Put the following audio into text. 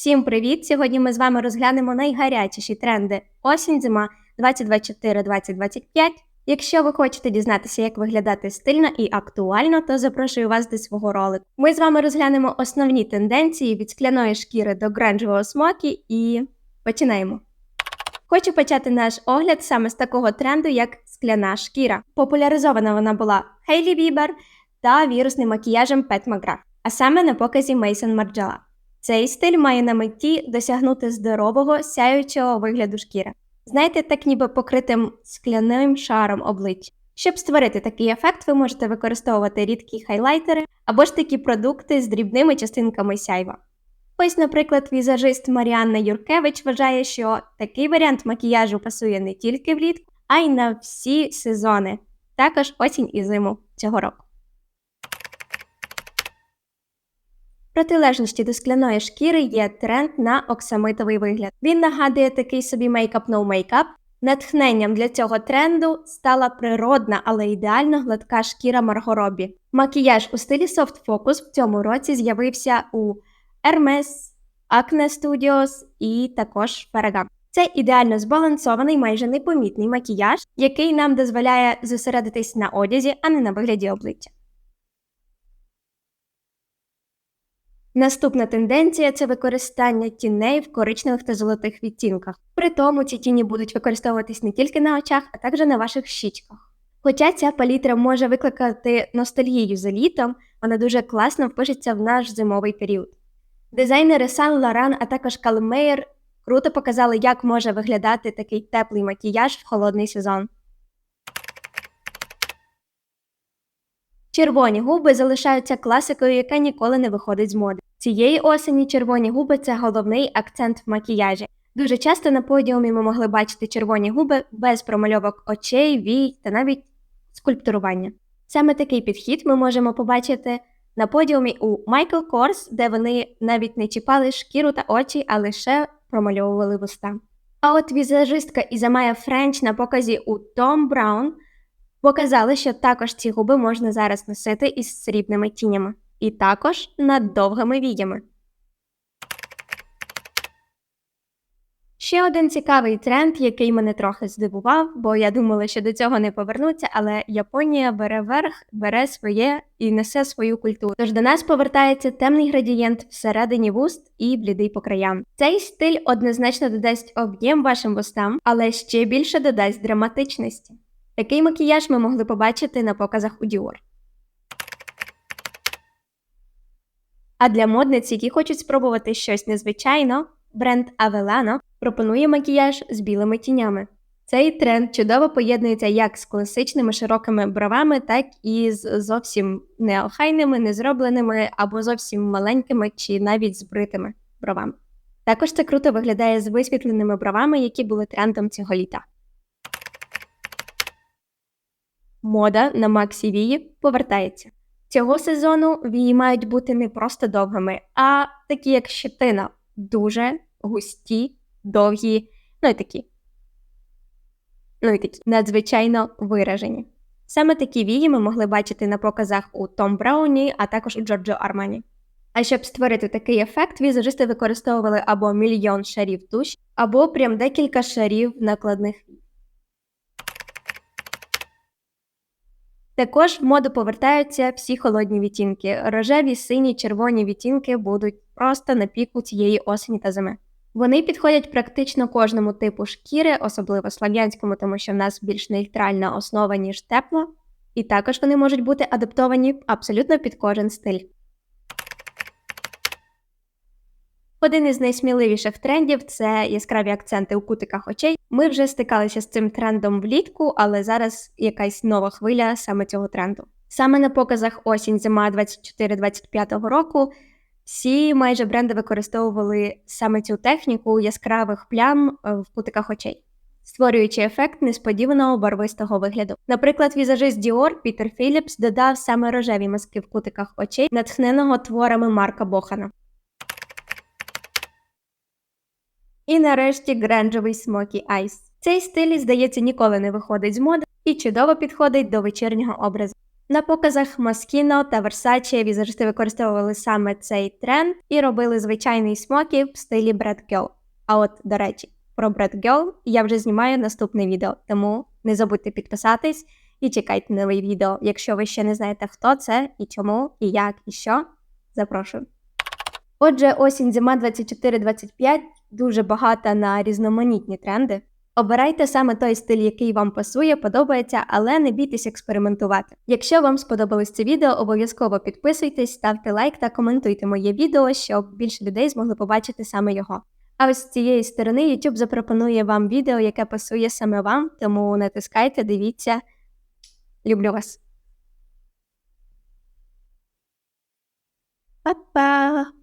Всім привіт! Сьогодні ми з вами розглянемо найгарячіші тренди осінь-зима 2024-2025. Якщо ви хочете дізнатися, як виглядати стильно і актуально, то запрошую вас до свого ролику. Ми з вами розглянемо основні тенденції від скляної шкіри до гранжевого смокі і починаємо. Хочу почати наш огляд саме з такого тренду, як скляна шкіра. Популяризована вона була Хейлі Бібер та вірусним макіяжем Пет Макграф, а саме на показі Мейсон Марджела. Цей стиль має на меті досягнути здорового, сяючого вигляду шкіри. Знаєте, так ніби покритим скляним шаром обличчя. Щоб створити такий ефект, ви можете використовувати рідкі хайлайтери або ж такі продукти з дрібними частинками сяйва. Ось, наприклад, візажист Маріанна Юркевич вважає, що такий варіант макіяжу пасує не тільки влітку, а й на всі сезони, також осінь і зиму цього року. Протилежності до скляної шкіри є тренд на оксамитовий вигляд. Він нагадує такий собі мейкап no мейкап. Натхненням для цього тренду стала природна, але ідеально гладка шкіра Марго Робі. Макіяж у стилі Soft Focus в цьому році з'явився у Hermes, Acne Studios і також Ferragamo. Це ідеально збалансований, майже непомітний макіяж, який нам дозволяє зосередитись на одязі, а не на вигляді обличчя. Наступна тенденція це використання тіней в коричневих та золотих відтінках. При тому ці тіні будуть використовуватись не тільки на очах, а також на ваших щічках. Хоча ця палітра може викликати ностальгію за літом, вона дуже класно впишеться в наш зимовий період. Дизайнери Сан Лоран, а також Калмеєр круто показали, як може виглядати такий теплий макіяж в холодний сезон. Червоні губи залишаються класикою, яка ніколи не виходить з моди. Цієї осені червоні губи це головний акцент в макіяжі. Дуже часто на подіумі ми могли бачити червоні губи без промальовок очей, вій та навіть скульптурування. Саме такий підхід ми можемо побачити на подіумі у Michael Kors, де вони навіть не чіпали шкіру та очі, а лише промальовували вуста. А от візажистка Ізамая Френч на показі у Tom Brown показали, що також ці губи можна зараз носити із срібними тінями, і також над довгими віями. Ще один цікавий тренд, який мене трохи здивував, бо я думала, що до цього не повернуться, але Японія бере верх, бере своє і несе свою культуру. Тож до нас повертається темний градієнт всередині вуст і блідий по краям. Цей стиль однозначно додасть об'єм вашим вустам, але ще більше додасть драматичності. Такий макіяж ми могли побачити на показах у Dior. А для модниць, які хочуть спробувати щось незвичайно, бренд Avellano пропонує макіяж з білими тінями. Цей тренд чудово поєднується як з класичними широкими бровами, так і з зовсім неохайними, незробленими або зовсім маленькими чи навіть збритими бровами. Також це круто виглядає з висвітленими бровами, які були трендом цього літа. Мода на Максі Вії повертається. Цього сезону вії мають бути не просто довгими, а такі, як щетина, дуже густі, довгі, ну і такі. Ну і такі надзвичайно виражені. Саме такі вії ми могли бачити на показах у Том Брауні, а також у Джорджо Армані. А щоб створити такий ефект, візажисти використовували або мільйон шарів туш, або прям декілька шарів накладних Також в моду повертаються всі холодні відтінки. Рожеві, сині, червоні відтінки будуть просто на піку цієї осені та зими. Вони підходять практично кожному типу шкіри, особливо слав'янському, тому що в нас більш нейтральна основа, ніж тепло, і також вони можуть бути адаптовані абсолютно під кожен стиль. Один із найсміливіших трендів це яскраві акценти у кутиках очей. Ми вже стикалися з цим трендом влітку, але зараз якась нова хвиля саме цього тренду. Саме на показах осінь зима 24-25 року всі майже бренди використовували саме цю техніку яскравих плям е, в кутиках очей, створюючи ефект несподіваного барвистого вигляду. Наприклад, візажист Dior Пітер Філіпс додав саме рожеві маски в кутиках очей, натхненого творами Марка Бохана. І нарешті гренджовий Smoky Eyes. Цей стиль, здається, ніколи не виходить з моди і чудово підходить до вечірнього образу. На показах Moschino та Versace візажисти використовували саме цей тренд і робили звичайний смокі в стилі Brad Girl. А от, до речі, про Brad Girl я вже знімаю наступне відео, тому не забудьте підписатись і чекайте нове відео. Якщо ви ще не знаєте, хто це і чому, і як, і що, запрошую. Отже, осінь зима 24-25 дуже багата на різноманітні тренди. Обирайте саме той стиль, який вам пасує, подобається, але не бійтесь експериментувати. Якщо вам сподобалось це відео, обов'язково підписуйтесь, ставте лайк та коментуйте моє відео, щоб більше людей змогли побачити саме його. А ось з цієї сторони YouTube запропонує вам відео, яке пасує саме вам, тому натискайте, дивіться. Люблю вас. Па-па!